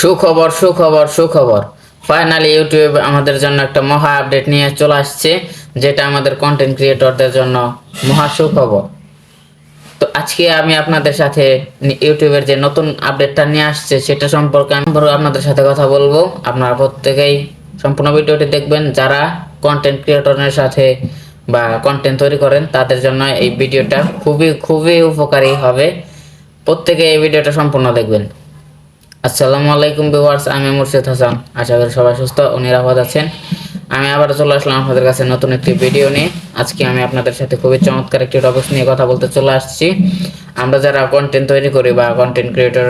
সুখবর সুখবর সুখবর। ফাইনালি ইউটিউব আমাদের জন্য একটা মহা আপডেট নিয়ে চলে আসছে, যেটা আমাদের কন্টেন্ট ক্রিয়েটরদের জন্য মহা সুখবর। তো আজকে আমি আপনাদের সাথে ইউটিউবের যে নতুন আপডেটটা নিয়ে আসছে, সেটা সম্পর্কে আমি আপনাদের সাথে কথা বলব। আপনারা প্রত্যেকেই সম্পূর্ণ ভিডিওটি দেখবেন। যারা কন্টেন্ট ক্রিয়েটরের সাথে বা কন্টেন্ট তৈরি করেন, তাদের জন্য এই ভিডিওটা খুবই খুবই উপকারী হবে। প্রত্যেকে এই ভিডিওটা সম্পূর্ণ দেখবেন। আসসালামু আলাইকুম ভিউয়ার্স, আমি মুর্শিদ হাসান। আশা করি সবাই সুস্থ ও নিরাপদ আছেন। আমি আবার চলে আসলাম আপনাদের কাছে নতুন একটি ভিডিও নিয়ে। আজকে আমি আপনাদের সাথে খুবই চমৎকার একটি টপিক নিয়ে কথা বলতে চলে আসছি। আমরা যারা কন্টেন্ট তৈরি করি বা কন্টেন্ট ক্রিয়েটর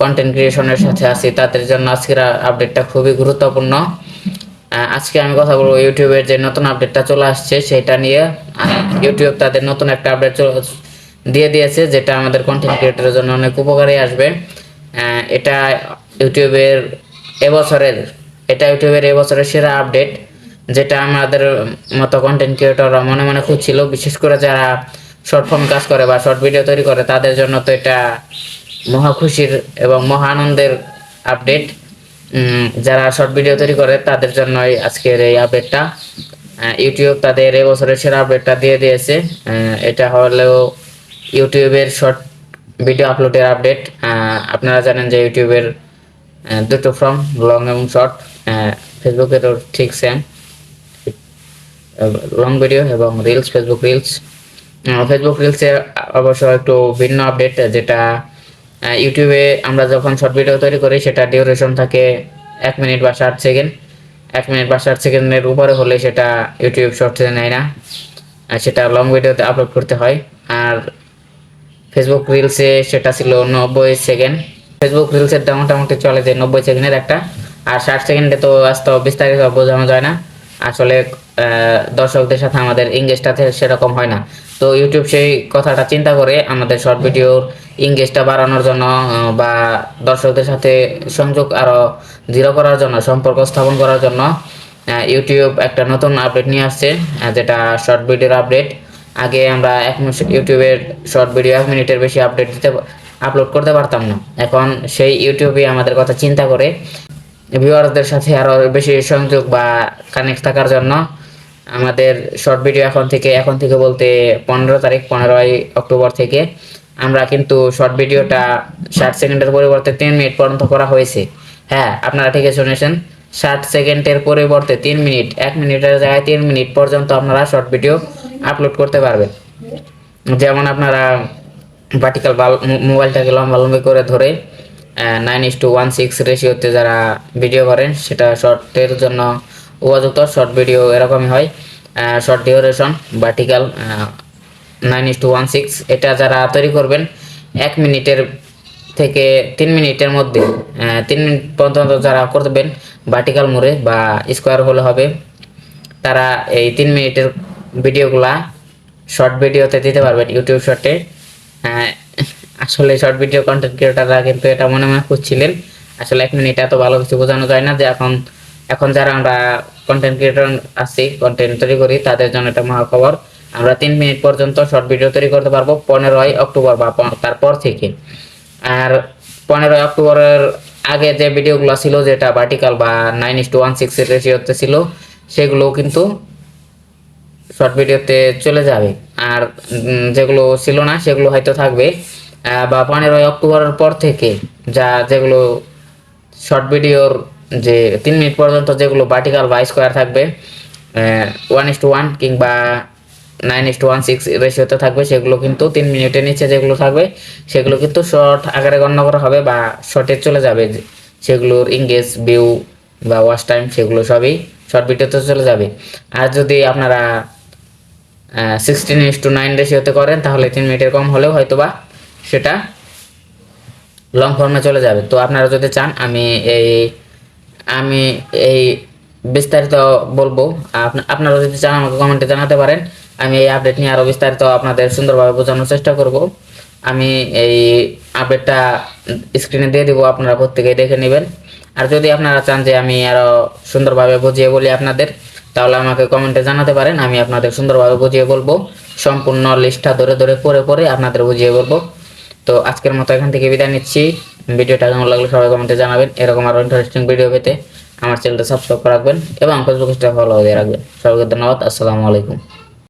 কন্টেন্ট ক্রিয়েশনের সাথে আছি, তাদের জন্য আজকের আপডেটটা খুবই গুরুত্বপূর্ণ। আজকে আমি কথা বলব ইউটিউবের যে নতুন আপডেটটা চলে আসছে, সেটা নিয়ে। ইউটিউব তাদের নতুন একটা আপডেট দিয়ে দিয়েছে, যেটা আমাদের কন্টেন্ট ক্রিয়েটরের জন্য অনেক উপকারী আসবে। এটা ইউটিউবের এবছরের, এটা ইউটিউবের এবছরের সেরা আপডেট যেটা আমাদের মতো কন্টেন্ট ক্রিয়েটররা মনে মনে খুঁজছিল, বিশেষ করে যারা শর্ট ফর্ম কাজ করে বা শর্ট ভিডিও তৈরি করে, তাদের জন্য তো এটা মহা খুশির এবং মহা আনন্দের আপডেট যারা শর্ট ভিডিও তৈরি করে, তাদের জন্যই আজকের এই আপডেটটা ইউটিউব তাদের এবছরের সেরা আপডেটটা দিয়ে দিয়েছে। এটা হলেও ইউটিউবের শর্ট ভিডিও আপলোডের আপডেট আপনারা জানেন যে ইউটিউবের দুটো ফর্ম লং এবং শর্ট ফেসবুকেরও ঠিক সেম লং ভিডিও এবং রিলস ফেসবুক রিলস ফেসবুক রিলসে অবশ্য একটু ভিন্ন আপডেট যেটা ইউটিউবে আমরা যখন শর্ট ভিডিও তৈরি করি, সেটা ডিউরেশন থাকে এক মিনিট বা ষাট সেকেন্ড এক মিনিট বা ষাট সেকেন্ডের উপরে হলে সেটা ইউটিউব শর্টসে নেয় না। সেটা লং ভিডিওতে আপলোড করতে হয়। আর ফেসবুক রিলসে সেটা ছিল নব্বই সেকেন্ড ফেসবুক রিলসের দাম মোটামুটি চলে যে নব্বই সেকেন্ডের একটা। আর ষাট সেকেন্ডে তো আজ তো বিস্তারিত বোঝানো যায় না। আসলে দর্শকদের সাথে আমাদের ইংলিশটা সেরকম হয় না। তো ইউটিউব সেই কথাটা চিন্তা করে আমাদের শর্ট ভিডিওর ইংলিশটা বাড়ানোর জন্য বা দর্শকদের সাথে সংযোগ আরও দৃঢ় করার জন্য, সম্পর্ক স্থাপন করার জন্য ইউটিউব একটা নতুন আপডেট নিয়ে আসছে যেটা শর্ট ভিডিওর আপডেট আগে আমরা এক ইউটিউবের শর্ট ভিডিও এক মিনিটের বেশি আপডেট দিতে আপলোড করতে পারতাম না। এখন সেই ইউটিউবে আমাদের কথা চিন্তা করে ভিউয়ারদের সাথে আরও বেশি সংযোগ বা কানেক্ট থাকার জন্য আমাদের শর্ট ভিডিও এখন থেকে এখন থেকে বলতে পনেরো তারিখ, পনেরোই অক্টোবর থেকে আমরা কিন্তু শর্ট ভিডিওটা ষাট সেকেন্ডের পরিবর্তে তিন মিনিট পর্যন্ত করা হয়েছে। হ্যাঁ আপনারা ঠিকই শুনেছেন, ষাট সেকেন্ডের পরিবর্তে তিন মিনিট, এক মিনিটের জায়গায় তিন মিনিট পর্যন্ত আপনারা শর্ট ভিডিও আপলোড করতে পারবেন। যেমন আপনারা ভার্টিক্যাল মোবাইলটাকে লম্বা লম্বি করে ধরে nine is to one six রেশিওতে যারা ভিডিও করেন, সেটা শর্টের জন্য উপযুক্ত শর্ট ভিডিও এরকমই হয়। Short duration vertical nine is to one six এটা যারা তৈরি করবেন, এক মিনিটের থেকে তিন মিনিটের মধ্যে তিন মিনিট পর্যন্ত যারা করবেন ভার্টিক্যাল মোড়ে বা স্কোয়ার হলে হবে, তারা এই তিন মিনিটের ভিডিওগুলা শর্ট ভিডিওতে দিতে পারবেন ইউটিউব শর্টে আসলে শর্ট ভিডিও কন্টেন্ট ক্রিয়েটাররা কিন্তু এটা মনে মনে খুঁজছিলেন। আসলে এক মিনিট এত ভালো কিছু বোঝানো যায় না যে এখন এখন যারা আমরা কন্টেন্ট ক্রিয়েটর আছি কন্টেন্ট তৈরি করি, তাদের জন্য এটা মহা খবর। আমরা তিন মিনিট পর্যন্ত শর্ট ভিডিও তৈরি করতে পারব, পনেরোই অক্টোবর বা তারপর থেকে। আর পনেরোই অক্টোবরের আগে যে ভিডিওগুলো ছিল, যেটা ভার্টিক্যাল বা nine is to one six রেশিওতে ছিল সেগুলো কিন্তু শর্ট ভিডিওতে চলে যাবে। আর যেগুলো ছিল না, সেগুলো হয়তো থাকবে। বা পনেরোই অক্টোবরের পর থেকে যা, যেগুলো শর্ট ভিডিওর যে তিন মিনিট পর্যন্ত যেগুলো ভার্টিক্যাল বা স্কোয়ার থাকবে ওয়ান ইস টু ওয়ান কিংবা nine is to one six রেশিওতে থাকবে, সেগুলো কিন্তু তিন মিনিটের নিচে যেগুলো থাকবে, সেগুলো কিন্তু শর্ট আকারে গণ্য করা হবে বা শর্টে চলে যাবে। সেগুলোর ইংগেজ ভিউ বা ওয়াচ টাইম সেগুলো সবই শর্ট ভিডিওতে চলে যাবে। আর যদি আপনারা সিক্সটিন ইস টু নাইন রেশিওতে করেন, তাহলে তিন মিনিটের কম হলেও হয়তো বা সেটা লং ফর্মে চলে যাবে। তো আপনারা যদি চান, আমি এই আমি এই বিস্তারিত বলব। আপনা- আপনারা যদি চান, আমাকে কমেন্টে জানাতে পারেন। আমি এই আপডেট নিয়ে আরও বিস্তারিত আপনাদের সুন্দরভাবে বোঝানোর চেষ্টা করব। আমি এই আপডেটটা স্ক্রিনে দিয়ে দিব, আপনারা প্রত্যেকেই দেখে নেবেন। আর যদি আপনারা চান যে আমি আরও সুন্দরভাবে বুঝিয়ে বলি আপনাদের, তাহলে আমাকে কমেন্টে জানাতে পারেন, আমি আপনাদের সুন্দরভাবে বুঝিয়ে বলব। সম্পূর্ণ লিস্টটা ধরে ধরে পড়ে পড়ে আপনাদের বুঝিয়ে বলব। তো আজকের মতো এখান থেকে বিদায় নিচ্ছি। ভিডিওটা কেমন লাগলে সবাই কমেন্টে জানাবেন। এরকম আরও ইন্টারেস্টিং ভিডিও পেতে আমার চ্যানেলটা সাবস্ক্রাইব করে রাখবেন এবং ফেসবুক পেজটা ফলো দিয়ে রাখবেন। সবাইকে ধন্যবাদ। আসসালামু আলাইকুম।